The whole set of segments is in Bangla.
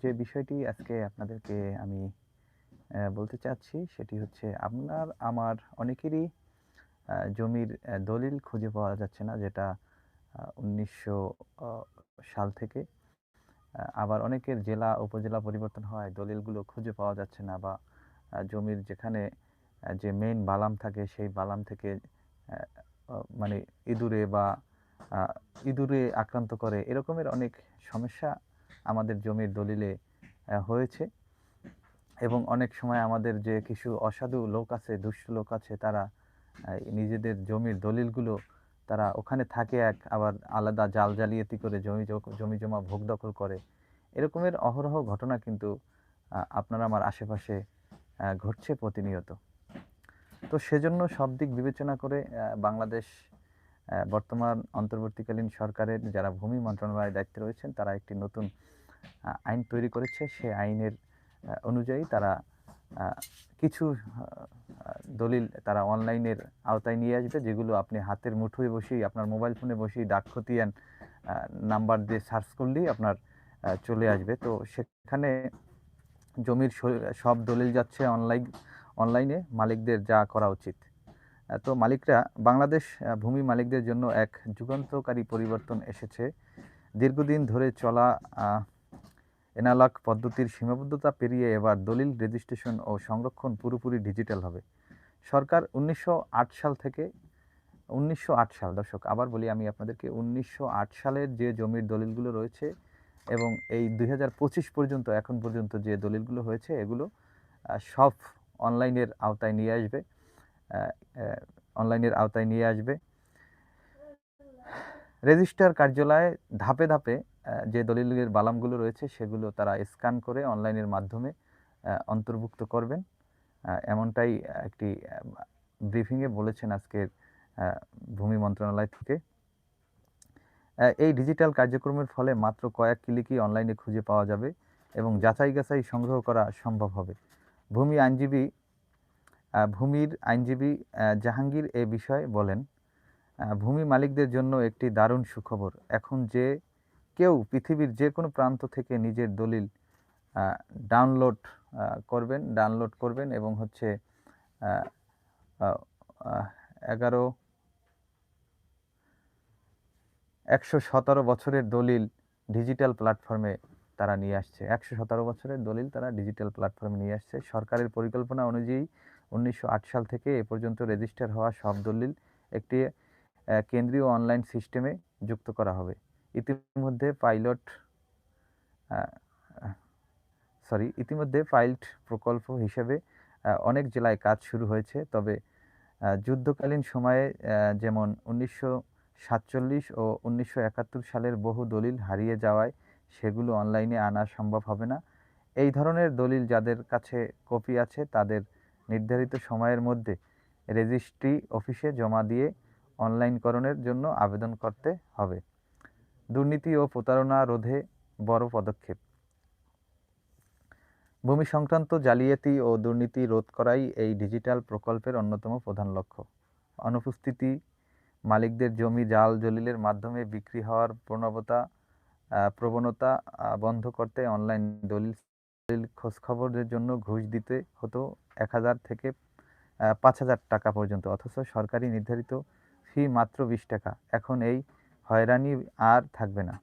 যে বিষয়টি আজকে আপনাদেরকে আমি বলতে চাচ্ছি সেটি হচ্ছে আপনার, আমার অনেকেরই জমির দলিল খুঁজে পাওয়া যাচ্ছে না, যেটা উনিশশো সাল থেকে আবার অনেকের জেলা, উপজেলা পরিবর্তন হয় দলিলগুলো খুঁজে পাওয়া যাচ্ছে না বা জমির যেখানে যে মেইন বালাম থাকে সেই বালাম থেকে মানে ইঁদুরে বা ইঁদুরে আক্রান্ত করে এরকমের অনেক সমস্যা আমাদের জমির দলিলে হয়েছে। এবং অনেক সময় আমাদের যে কিছু অসাধু লোক আছে, দুষ্ট লোক আছে, তারা নিজেদের জমির দলিলগুলো তারা ওখানে থাকে এক, আবার আলাদা জাল জালিয়াতি করে জমি জমি জমা ভোগ দখল করে। এরকমের অহরহ ঘটনা কিন্তু আপনারা আমার আশেপাশে ঘটছে প্রতিনিয়ত। তো সেজন্য সব দিক বিবেচনা করে বাংলাদেশ বর্তমান অন্তর্বর্তীকালীন সরকারের যারা ভূমি মন্ত্রণালয়ের দায়িত্বে রয়েছেন, তারা একটি নতুন আইন তৈরি করেছে। সে আইনের অনুযায়ী তারা কিছু দলিল তারা অনলাইনের আওতায় নিয়ে আসবে, যেগুলো আপনি হাতের মুঠোয় বসেই, আপনার মোবাইল ফোনে বসেই ডাক খতিয়ান নাম্বার দিয়ে সার্চ করলেই আপনার চলে আসবে। তো সেখানে জমির সব দলিল যাচ্ছে অনলাইন, অনলাইনে। মালিকদের যা করা উচিত। তো মালিকরা বাংলাদেশ ভূমি মালিকদের জন্য এক যুগান্তকারী পরিবর্তন এসেছে। দীর্ঘদিন ধরে চলা আহ, এনালগ পদ্ধতির সীমাবদ্ধতা পেরিয়ে এবার দলিল রেজিস্ট্রেশন ও সংরক্ষণ পুরোপুরি ডিজিটাল হবে। সরকার উনিশশো আট সাল থেকে উনিশশো আট সাল দর্শক আবার বলি আমি আপনাদেরকে উনিশশো আট সালের যে জমির দলিলগুলো রয়েছে এবং এই দুই হাজার পঁচিশ পর্যন্ত এখন পর্যন্ত যে দলিলগুলো হয়েছে এগুলো সব অনলাইনের আওতায় নিয়ে আসবে। অনলাইনের আওতায় নিয়ে আসবে। রেজিস্ট্রার কার্যালয়ে ধাপে ধাপে যে দলিলের বালামগুলো রয়েছে সেগুলো তারা স্ক্যান করে অনলাইনের মাধ্যমে অন্তর্ভুক্ত করবেন। এমনটাই একটি ব্রিফিংয়ে বলেছেন আজকের ভূমি মন্ত্রণালয় থেকে। এই ডিজিটাল কার্যক্রমের ফলে মাত্র কয়েক ক্লিকই অনলাইনে খুঁজে পাওয়া যাবে এবং যাচাই গাছাই সংগ্রহ করা সম্ভব হবে। ভূমি আইনজীবী ভূমির আইনজীবী জাহাঙ্গীর এ বিষয়ে বলেন ভূমি মালিকদের জন্য একটি দারুণ সুখবর। এখন যে কেউ পৃথিবীর যে কোনো প্রান্ত থেকে নিজের দলিল ডাউনলোড করবেন ডাউনলোড করবেন এবং হচ্ছে এগারো, একশো সতেরো বছরের দলিল ডিজিটাল প্ল্যাটফর্মে তারা নিয়ে আসছে। একশো সতেরো বছরের দলিল তারা ডিজিটাল প্ল্যাটফর্মে নিয়ে আসছে। সরকারের পরিকল্পনা অনুযায়ী উনিশশো আট সাল থেকে এ পর্যন্ত রেজিস্টার হওয়া সব দলিল একটি কেন্দ্রীয় অনলাইন সিস্টেমে যুক্ত করা হবে। ইতিমধ্যে পাইলট সরি, ইতিমধ্যে পাইলট প্রকল্প হিসেবে অনেক জেলায় কাজ শুরু হয়েছে। তবে যুদ্ধকালীন সময়ে যেমন উনিশশো সাতচল্লিশ ও উনিশশো একাত্তর সালের বহু দলিল হারিয়ে যাওয়ায় সেগুলো অনলাইনে আনা সম্ভব হবে না। এই ধরনের দলিল যাদের কাছে কপি আছে, তাদের নির্ধারিত সময়ের মধ্যে রেজিস্ট্রি অফিসে জমা দিয়ে অনলাইনকরণের জন্য আবেদন করতে হবে। দুর্নীতি ও প্রতারণা রোধে বড় পদক্ষেপ। ভূমি সংক্রান্ত জালিয়াতি ও দুর্নীতি রোধ করাই এই ডিজিটাল প্রকল্পের অন্যতম প্রধান লক্ষ্য। অনুপস্থিতি মালিকদের জমি জাল জলিলের মাধ্যমে বিক্রি হওয়ার আহ, প্রবণতা বন্ধ করতে অনলাইন দলিল খোঁজখবরের জন্য ঘুষ দিতে হতো এক হাজার থেকে পাঁচ হাজার টাকা পর্যন্ত। অথচ সরকারি নির্ধারিত ফি মাত্র বিশ টাকা। এখন এই হয়রানি আর থাকবে না।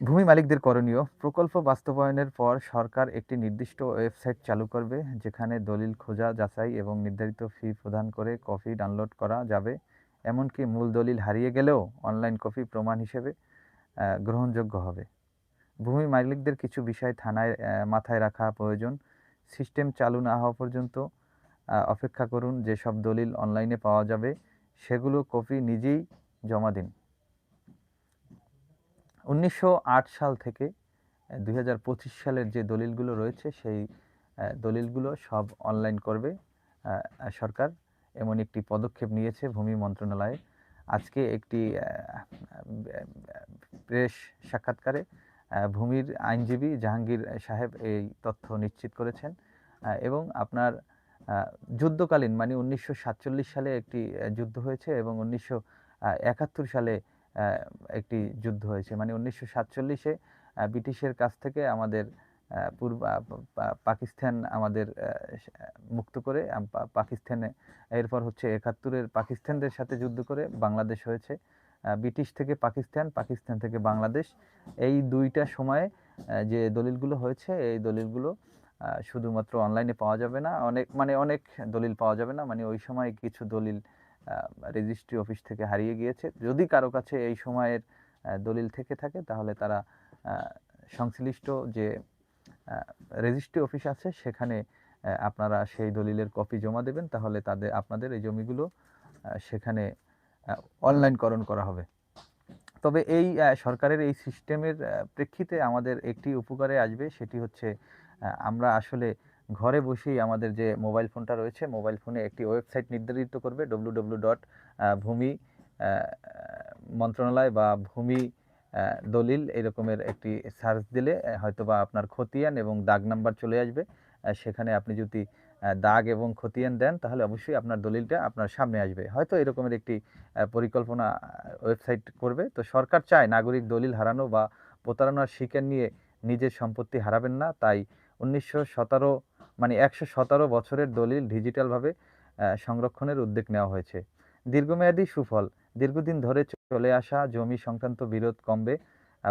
ভূমি মালিকদের করণীয়, প্রকল্প বাস্তবায়নের পর সরকার একটি নির্দিষ্ট ওয়েবসাইট চালু করবে, যেখানে দলিল খোঁজা, যাচাই এবং নির্ধারিত ফি প্রদান করে কপি ডাউনলোড করা যাবে। এমনকি মূল দলিল হারিয়ে গেলেও অনলাইন কপি প্রমাণ হিসেবে গ্রহণযোগ্য হবে। ভূমি মালিকদের কিছু বিষয় থানায় মাথায় রাখা প্রয়োজন। সিস্টেম চালু না হওয়া পর্যন্ত অপেক্ষা করুন যেসব দলিল অনলাইনে পাওয়া যাবে, সেগুলো কপি নিজেই জমা দিন। উনিশশো আট সাল থেকে দুই হাজার পঁচিশ সালের যে দলিলগুলো রয়েছে, সেই দলিলগুলো সব অনলাইন করবে সরকার। এমন একটি পদক্ষেপ নিয়েছে ভূমি মন্ত্রণালয়ে। আজকে একটি প্রেস সাক্ষাৎকারে ভূমির আইনজীবী জাহাঙ্গীর সাহেব এই তথ্য নিশ্চিত করেছেন। এবং আপনার যুদ্ধকালীন মানে উনিশশো সাতচল্লিশ সালে একটি যুদ্ধ হয়েছে এবং উনিশশো একাত্তর সালে একটি যুদ্ধ হয়েছে। মানে উনিশশো সাতচল্লিশে ব্রিটিশের কাছ থেকে আমাদের পূর্ব পাকিস্তান আমাদের মুক্ত করে পাকিস্তানে, এরপর হচ্ছে একাত্তরের পাকিস্তানদের সাথে যুদ্ধ করে বাংলাদেশ হয়েছে। ব্রিটিশ থেকে পাকিস্তান পাকিস্তান থেকে বাংলাদেশ। এই দুইটা সময়ে যে দলিলগুলো হয়েছে, এই দলিলগুলো শুধুমাত্র অনলাইনে পাওয়া যাবে না। অনেক মানে অনেক দলিল পাওয়া যাবে না। মানে ওই সময় কিছু দলিল রেজিস্ট্রি অফিস থেকে হারিয়ে গিয়েছে। যদি কারও কাছে এই সময়ের দলিল থেকে থাকে, তাহলে তারা সংশ্লিষ্ট যে রেজিস্ট্রি অফিস আছে, সেখানে আপনারা সেই দলিলের কপি জমা দেবেন। তাহলে তাদের, আপনাদের এই জমিগুলো সেখানে অনলাইনকরণ করা হবে। তবে এই সরকারের এই সিস্টেমের প্রেক্ষিতে আমাদের একটি উপকারে আসবে, সেটি হচ্ছে আমরা আসলে ঘরে বসেই আমাদের যে মোবাইল ফোনটা রয়েছে মোবাইল ফোনে একটি ওয়েবসাইট নির্ধারিত করবে ডব্লু ডব্লু ডট ভূমি মন্ত্রণালয় বা ভূমি দলিল এরকমের একটি সার্চ দিলে হয়তোবা আপনার খতিয়ান এবং দাগ নাম্বার চলে আসবে। সেখানে আপনি যদি দাগ এবং খতিয়ান দেন, তাহলে অবশ্যই আপনার দলিলটা আপনার সামনে আসবে। হয়তো এরকমের একটি পরিকল্পনা ওয়েবসাইট করবে। তো সরকার চায় নাগরিক দলিল হারানো বা প্রতারণার শিকার নিয়ে নিজের সম্পত্তি হারাবেন না। তাই উনিশশো সতেরো মানে একশো সতেরো বছরের দলিল ডিজিটালভাবে সংরক্ষণের উদ্যোগ নেওয়া হয়েছে। দীর্ঘমেয়াদী সুফল। দীর্ঘদিন ধরে চলে আসা জমি সংক্রান্ত বিরোধ কমবে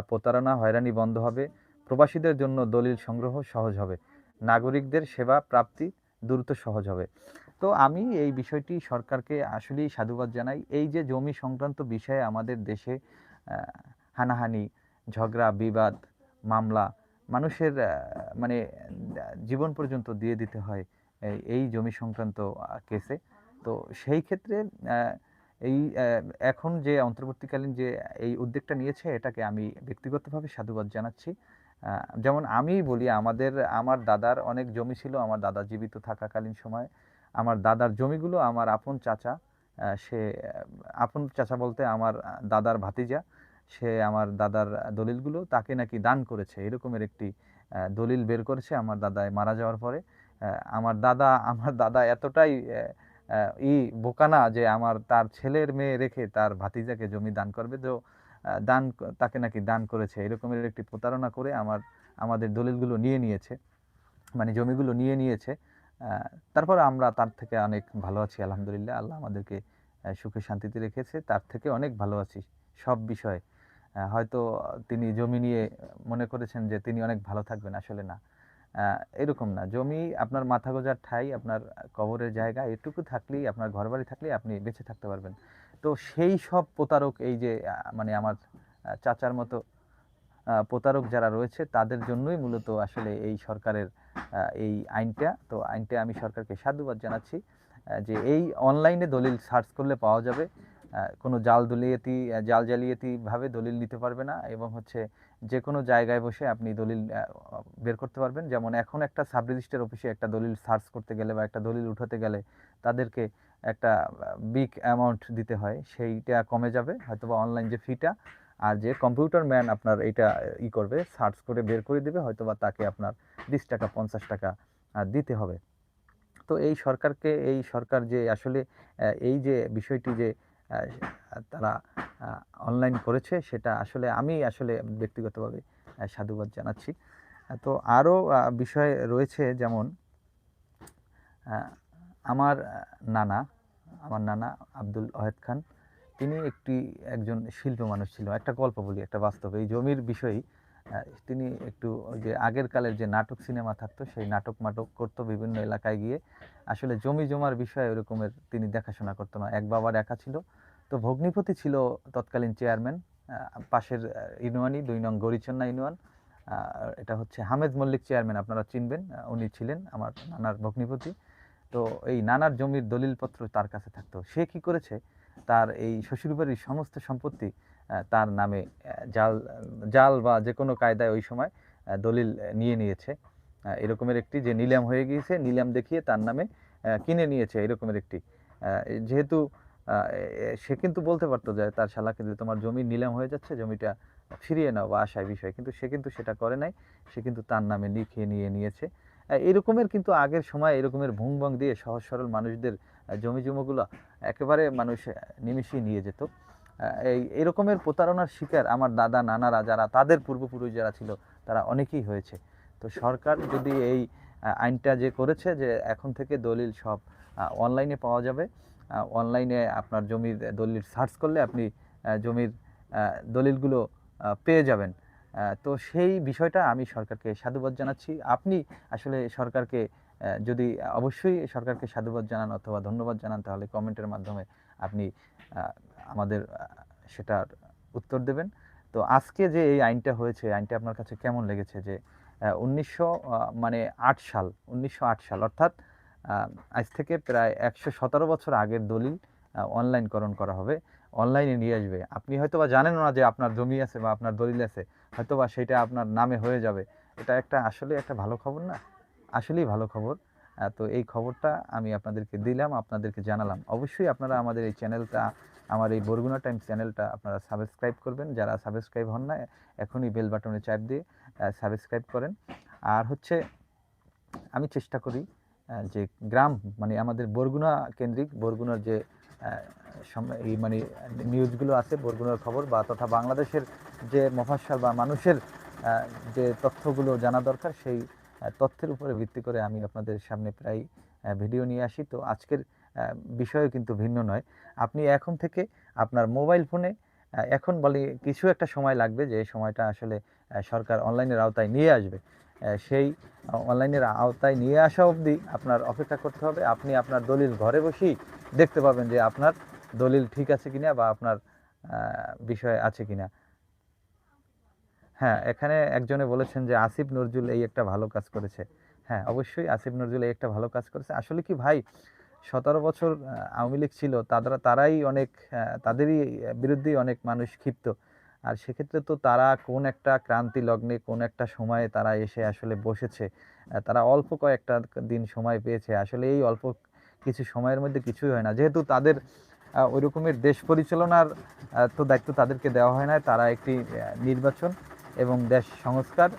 প্রতারণা হয়রানি বন্ধ হবে। প্রবাসীদের জন্য দলিল সংগ্রহ সহজ হবে। নাগরিকদের সেবা, প্রাপ্তি দ্রুত সহজ হবে। তো আমি এই বিষয়টি সরকারকে আসলেই সাধুবাদ জানাই। এই যে জমি সংক্রান্ত বিষয়ে আমাদের দেশে হানাহানি, ঝগড়া, বিবাদ, মামলা মানুষের মানে জীবন পর্যন্ত দিয়ে দিতে হয় এই- জমি সংক্রান্ত কেসে তো সেই ক্ষেত্রে এই এখন যে অন্তর্বর্তীকালীন যে এই উদ্যোগটা নিয়েছে, এটাকে আমি ব্যক্তিগতভাবে সাধুবাদ জানাচ্ছি। যেমন আমি বলি, আমাদের, আমার দাদার অনেক জমি ছিল, আমার দাদা জীবিত থাকাকালীন সময়ে। আমার দাদার জমিগুলো আমার আপন চাচা সে, আপন চাচা বলতে আমার দাদার ভাতিজা, সে আমার দাদার দলিলগুলো তাকে নাকি দান করেছে। এরকমের একটি দলিল বের করেছে, আমার দাদায় মারা যাওয়ার পরে। আমার দাদা আমার দাদা এতটাই ই বোকানা যে আমার, তার ছেলের মেয়ে রেখে তার ভাতিজাকে জমি দান করবে। তো দান তাকে নাকি দান করেছে। এরকমের একটি প্রতারণা করে আমার, আমাদের দলিলগুলো নিয়ে নিয়েছে মানে জমিগুলো নিয়ে নিয়েছে। তারপর আমরা তার থেকে অনেক ভালো আছি, আলহামদুলিল্লাহ। আল্লাহ আমাদেরকে সুখে শান্তিতে রেখেছে। তার থেকে অনেক ভালো আছি, সব বিষয়ে। হয়তো তিনি জমি নিয়ে মনে করেছেন যে তিনি অনেক ভালো থাকবেন, আসলে না। এরকম না। জমি আপনার মাথা গোজার ঠাই, আপনার কবরের জায়গা, এটুকু থাকলেই, আপনার ঘরবাড়ি থাকলেই আপনি বেঁচে থাকতে পারবেন। তো সেই সব প্রতারক, এই যে মানে আমার চাচার মতো প্রতারক যারা রয়েছে, তাদের জন্যই মূলত আসলে এই সরকারের এই আইনটা। তো আইনটা আমি সরকারকে সাধুবাদ জানাচ্ছি যে এই অনলাইনে দলিল সার্চ করলে পাওয়া যাবে। কোনো জাল দলিয়াতি জাল জালিয়াতিভাবে দলিল নিতে পারবে না এবং হচ্ছে যে কোনো জায়গায় বসে আপনি দলিল বের করতে পারবেন। যেমন এখন একটা সাব রেজিস্টার অফিসে একটা দলিল সার্চ করতে গেলে বা একটা দলিল উঠাতে গেলে তাদেরকে একটা বিগ অ্যামাউন্ট দিতে হয়, সেইটা কমে যাবে, হয়তোবা অনলাইন যে ফিটা আর যে কম্পিউটার ম্যান আপনার এটা ই করবে সার্চ করে বের করে দেবে হয়তো বা তাকে আপনার বিশ টাকা, পঞ্চাশ টাকা দিতে হবে। তো এই সরকারকে, এই সরকার যে আসলে এই যে বিষয়টি যে তারা অনলাইন করেছে, সেটা আসলে আমি আসলে ব্যক্তিগতভাবে সাধুবাদ জানাচ্ছি। তো আরও বিষয় রয়েছে, যেমন আমার নানা আমার নানা আব্দুল ওয়াহেদ খান, তিনি একটি একজন শিল্প মানুষ ছিল। একটা গল্প বলি, একটা বাস্তব। এই জমির বিষয়ই তিনি একটু যে আগের কালের যে নাটক সিনেমা থাকতো, সেই নাটক মাটক করতো বিভিন্ন এলাকায় গিয়ে। আসলে জমি জমার বিষয়ে ওরকমের তিনি দেখাশোনা করতো না। এক বাবার একা ছিল। তো ভগ্নিপতি ছিল তৎকালীন চেয়ারম্যান পাশের ইউনিয়নই দুই নং গরিচন্না ইউনিয়ন এটা হচ্ছে হামেদ মল্লিক চেয়ারম্যান, আপনারা চিনবেন। উনি ছিলেন আমার নানার ভগ্নিপতি। তো এই নানার জমির দলিলপত্র তার কাছে থাকতো। সে কি করেছে? তার এই শ্বশুরবাড়ির সমস্ত সম্পত্তি তার নামে জাল জাল বা যে কোনো কায়দায় ওই সময় দলিল নিয়ে নিয়েছে। এরকমের একটি যে নিলাম হয়ে গিয়েছে, নিলাম দেখিয়ে তার নামে কিনে নিয়েছে এরকমের একটি। যেহেতু সে কিন্তু বলতে পারতো যে তার শালাকে যে তোমার জমি নিলাম হয়ে যাচ্ছে, জমিটা ফিরিয়ে নাও বা আশায় বিষয়। কিন্তু সে কিন্তু সেটা করে নাই। সে কিন্তু তার নামে লিখে নিয়ে নিয়েছে। এরকমের কিন্তু আগের সময় এরকমের ভুং ভং দিয়ে সহজ সরল মানুষদের জমি জমাগুলো একেবারে মানুষ নিমিষেই নিয়ে যেত। এই এরকমের প্রতারণার শিকার আমার দাদা নানারা যারা তাদের পূর্বপুরুষ যারা ছিল, তারা অনেকেই হয়েছে। তো সরকার যদি এই আইনটা যে করেছে যে এখন থেকে দলিল সব অনলাইনে পাওয়া যাবে। অনলাইনে আপনার জমির দলিল সার্চ করলে আপনি জমির দলিলগুলো পেয়ে যাবেন। তো সেই বিষয়টা আমি সরকারকে সাধুবাদ জানাচ্ছি। আপনি আসলে সরকারকে যদি অবশ্যই সরকারকে সাধুবাদ জানান অথবা ধন্যবাদ জানান, তাহলে কমেন্টের মাধ্যমে আপনি আমাদের সেটার উত্তর দেবেন। তো আজকে যে এই আইনটা হয়েছে আইনটা আপনার কাছে কেমন লেগেছে যে উনিশশো মানে আট সাল, উনিশশো আট সাল, অর্থাৎ আজ থেকে প্রায় একশো সতেরো বছর আগের দলিল অনলাইনকরণ করা হবে, অনলাইনে নিয়ে আসবে। আপনি হয়তো বা জানেন না যে আপনার জমি আছে বা আপনার দলিল আছে হয়তো বা সেটা আপনার নামে হয়ে যাবে। এটা একটা আসলে একটা ভালো খবর না? আসলেই ভালো খবর। তো এই খবরটা আমি আপনাদেরকে দিলাম, আপনাদেরকে জানালাম। অবশ্যই আপনারা আমাদের এই চ্যানেলটা, আমার এই বরগুনা টাইমস চ্যানেলটা আপনারা সাবস্ক্রাইব করবেন। যারা সাবস্ক্রাইব হন না, এখনই বেল বাটনে চাপ দিয়ে সাবস্ক্রাইব করেন। আর হচ্ছে, আমি চেষ্টা করি যে গ্রাম মানে আমাদের বরগুনা কেন্দ্রিক, বরগুনার যে মানে নিউজগুলো আছে বরগুনার খবর বা তথা বাংলাদেশের যে মফাসাল বা মানুষের যে তথ্যগুলো জানা দরকার সেই তথ্যের উপরে ভিত্তি করে আমি আপনাদের সামনে প্রায় ভিডিও নিয়ে আসি। তো আজকের আহ, বিষয়ও কিন্তু ভিন্ন নয়। আপনি এখন থেকে আপনার মোবাইল ফোনে এখন বলে কিছু একটা সময় লাগবে যে সময়টা আসলে সরকার অনলাইনের আওতায় নিয়ে আসবে। সেই অনলাইনের আওতায় নিয়ে আসা অবধি আপনার অপেক্ষা করতে হবে। আপনি আপনার দলিল ঘরে বসেই দেখতে পাবেন যে আপনার দলিল ঠিক আছে কিনা বা আপনার বিষয় আছে কিনা। হ্যাঁ এখানে একজনে বলেছেন যে আসিফ নজরুল এই একটা ভালো কাজ করেছে। হ্যাঁ অবশ্যই আসিফ নজরুল এই একটা ভালো কাজ করেছে। আসলে কি ভাই, সতেরো বছর আওয়ামী লীগ ছিল তারা তারাই অনেক তাদেরই বিরুদ্ধেই অনেক মানুষ ক্ষিপ্ত। আর সেক্ষেত্রে তো তারা কোন একটা ক্রান্তি লগ্নে, কোন একটা সময়ে তারা এসে আসলে বসেছে। তারা অল্প কয়েকটা দিন সময় পেয়েছে। আসলে এই অল্প কিছু সময়ের মধ্যে কিছুই হয় না। যেহেতু তাদের ওই রকমের দেশ পরিচালনার তো দায়িত্ব তাদেরকে দেওয়া হয় না। তারা একটি নির্বাচন এবং দেশ সংস্কার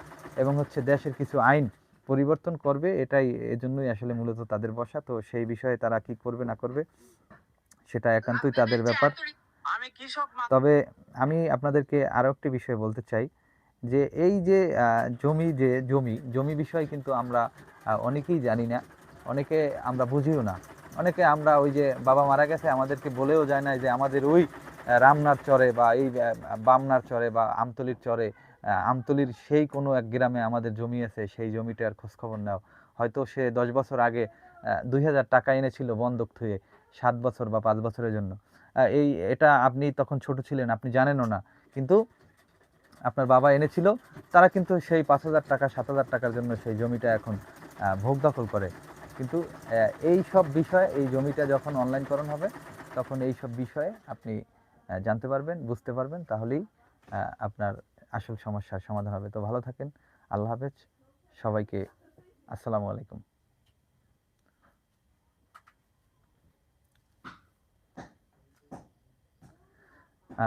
এবং হচ্ছে দেশের কিছু আইন পরিবর্তন করবে। এটাই এজন্যই আসলে মূলত তাদের বসা। তো সেই বিষয়ে তারা কি করবে, না করবে, সেটা একান্তই তাদের ব্যাপার। তবে আমি আপনাদেরকে আরও একটি বিষয় বলতে চাই যে এই যে জমি যে জমি জমি বিষয় কিন্তু আমরা অনেকেই জানি না, অনেকে আমরা বুঝিও না। অনেকে আমরা ওই যে বাবা মারা গেছে, আমাদেরকে বলেও যায় না যে আমাদের ওই রামনার চরে বা এই বামনার চরে বা আমতলির চরে আমতলির সেই কোনো এক গ্রামে আমাদের জমি আছে, সেই জমিটার খোঁজখবর নাও। হয়তো সে দশ বছর আগে দুই হাজার টাকা এনেছিল বন্ধক থুয়ে, সাত বছর বা পাঁচ বছরের জন্য। এই এটা আপনি তখন ছোট ছিলেন, আপনি জানেনও না। কিন্তু আপনার বাবা এনেছিল, তারা কিন্তু সেই পাঁচ হাজার টাকা, সাত হাজার টাকার জন্য সেই জমিটা এখন ভোগ দখল করে। কিন্তু এই সব বিষয়ে, এই জমিটা যখন অনলাইনকরণ হবে, তখন এই সব বিষয়ে আপনি জানতে পারবেন, বুঝতে পারবেন, তাহলেই আপনার আসল সমস্যার সমাধান হবে। তো ভালো থাকেন, আল্লাহ হাফেজ, সবাইকে আসসালামু আলাইকুম।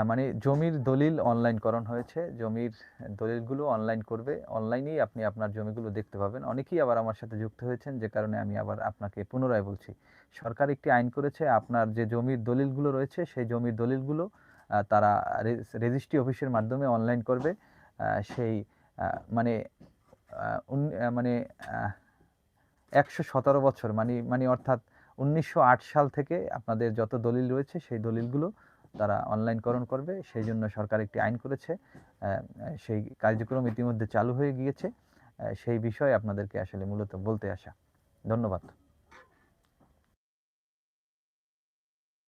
মানে জমির দলিল অনলাইনকরণ হয়েছে। জমির দলিলগুলো অনলাইন করবে। অনলাইনেই আপনি আপনার জমিগুলো দেখতে পাবেন। অনেকেই আবার আমার সাথে যুক্ত হয়েছেন, যে কারণে আমি আবার আপনাকে পুনরায় বলছি। সরকার একটি আইন করেছে, আপনার যে জমির দলিলগুলো রয়েছে, সেই জমির দলিলগুলো তারা রেজিস্ট্রি অফিসের মাধ্যমে অনলাইন করবে। সেই মানে মানে একশো সতেরো বছর মানে মানে অর্থাৎ উনিশশো আট সাল থেকে আপনাদের যত দলিল রয়েছে, সেই দলিলগুলো তারা অনলাইনকরণ করবে। সেই জন্য সরকার একটি আইন করেছে। সেই কার্যক্রম ইতিমধ্যে চালু হয়ে গিয়েছে। সেই বিষয়ে আপনাদেরকে আসলে মূলত বলতে আসা। ধন্যবাদ।